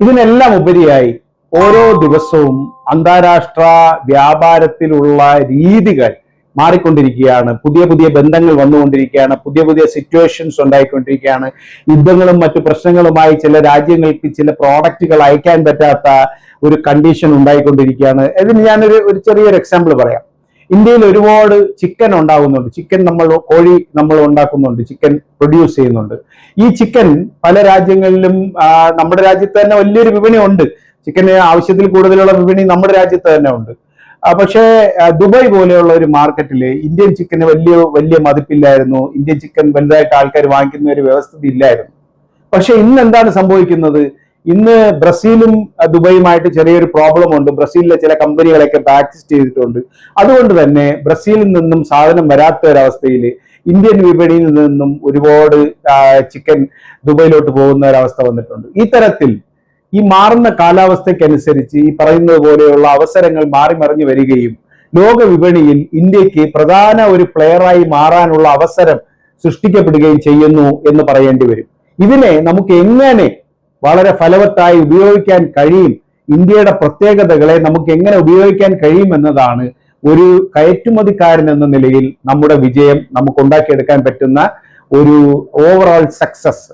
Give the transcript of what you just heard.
ഇതിനെല്ലാം ഉപരിയായി ഓരോ ദിവസവും അന്താരാഷ്ട്ര വ്യാപാരത്തിലുള്ള രീതികൾ മാറിക്കൊണ്ടിരിക്കുകയാണ്. പുതിയ പുതിയ ബന്ധങ്ങൾ വന്നുകൊണ്ടിരിക്കുകയാണ്. പുതിയ പുതിയ സിറ്റുവേഷൻസ് ഉണ്ടായിക്കൊണ്ടിരിക്കുകയാണ്. യുദ്ധങ്ങളും മറ്റു പ്രശ്നങ്ങളുമായി ചില രാജ്യങ്ങൾക്ക് ചില പ്രോഡക്റ്റുകൾ അയക്കാൻ പറ്റാത്ത ഒരു കണ്ടീഷൻ ഉണ്ടായിക്കൊണ്ടിരിക്കുകയാണ്. ഇതിന് ഞാനൊരു ഒരു ചെറിയൊരു എക്സാമ്പിൾ പറയാം. ഇന്ത്യയിൽ ഒരുപാട് ചിക്കൻ ഉണ്ടാകുന്നുണ്ട്. ചിക്കൻ നമ്മൾ കോഴി നമ്മൾ ഉണ്ടാക്കുന്നുണ്ട്. ചിക്കൻ പ്രൊഡ്യൂസ് ചെയ്യുന്നുണ്ട്. ഈ ചിക്കൻ പല രാജ്യങ്ങളിലും നമ്മുടെ രാജ്യത്ത് തന്നെ വലിയൊരു വിപണി ഉണ്ട്. ചിക്കന് ആവശ്യത്തിൽ കൂടുതലുള്ള വിപണി നമ്മുടെ രാജ്യത്ത് തന്നെ ഉണ്ട്. പക്ഷേ ദുബായ് പോലെയുള്ള ഒരു മാർക്കറ്റിൽ ഇന്ത്യൻ ചിക്കന് വലിയ വലിയ മതിപ്പില്ലായിരുന്നു. ഇന്ത്യൻ ചിക്കൻ വലുതായിട്ട് ആൾക്കാർ വാങ്ങിക്കുന്ന ഒരു വ്യവസ്ഥ ഇല്ലായിരുന്നു. പക്ഷെ ഇന്ന് എന്താണ് സംഭവിക്കുന്നത്? ഇന്ന് ബ്രസീലും ദുബൈയുമായിട്ട് ചെറിയൊരു പ്രോബ്ലം ഉണ്ട്. ബ്രസീലിലെ ചില കമ്പനികളൊക്കെ ബാക്സിസ്റ്റ് ചെയ്തിട്ടുണ്ട്. അതുകൊണ്ട് തന്നെ ബ്രസീലിൽ നിന്നും സാധനം വരാത്ത ഒരവസ്ഥയിൽ ഇന്ത്യൻ വിപണിയിൽ നിന്നും ഒരുപാട് ചിക്കൻ ദുബൈയിലോട്ട് പോകുന്ന ഒരവസ്ഥ വന്നിട്ടുണ്ട്. ഈ തരത്തിൽ ഈ മാറുന്ന കാലാവസ്ഥയ്ക്കനുസരിച്ച് ഈ പറയുന്നത് പോലെയുള്ള അവസരങ്ങൾ മാറി മറിഞ്ഞു വരികയും ലോക വിപണിയിൽ ഇന്ത്യയ്ക്ക് പ്രധാന ഒരു പ്ലെയറായി മാറാനുള്ള അവസരം സൃഷ്ടിക്കപ്പെടുകയും ചെയ്യുന്നു എന്ന് പറയേണ്ടി വരും. ഇതിനെ നമുക്ക് എങ്ങനെ വളരെ ഫലവത്തായി ഉപയോഗിക്കാൻ കഴിയും. ഇന്ത്യയുടെ പ്രത്യേകതകളെ നമുക്ക് എങ്ങനെ ഉപയോഗിക്കാൻ കഴിയും എന്നതാണ് ഒരു കയറ്റുമതിക്കാരൻ എന്ന നിലയിൽ നമ്മുടെ വിജയം നമുക്ക് ഉണ്ടാക്കിയെടുക്കാൻ പറ്റുന്ന ഒരു ഓവറോൾ സക്സസ്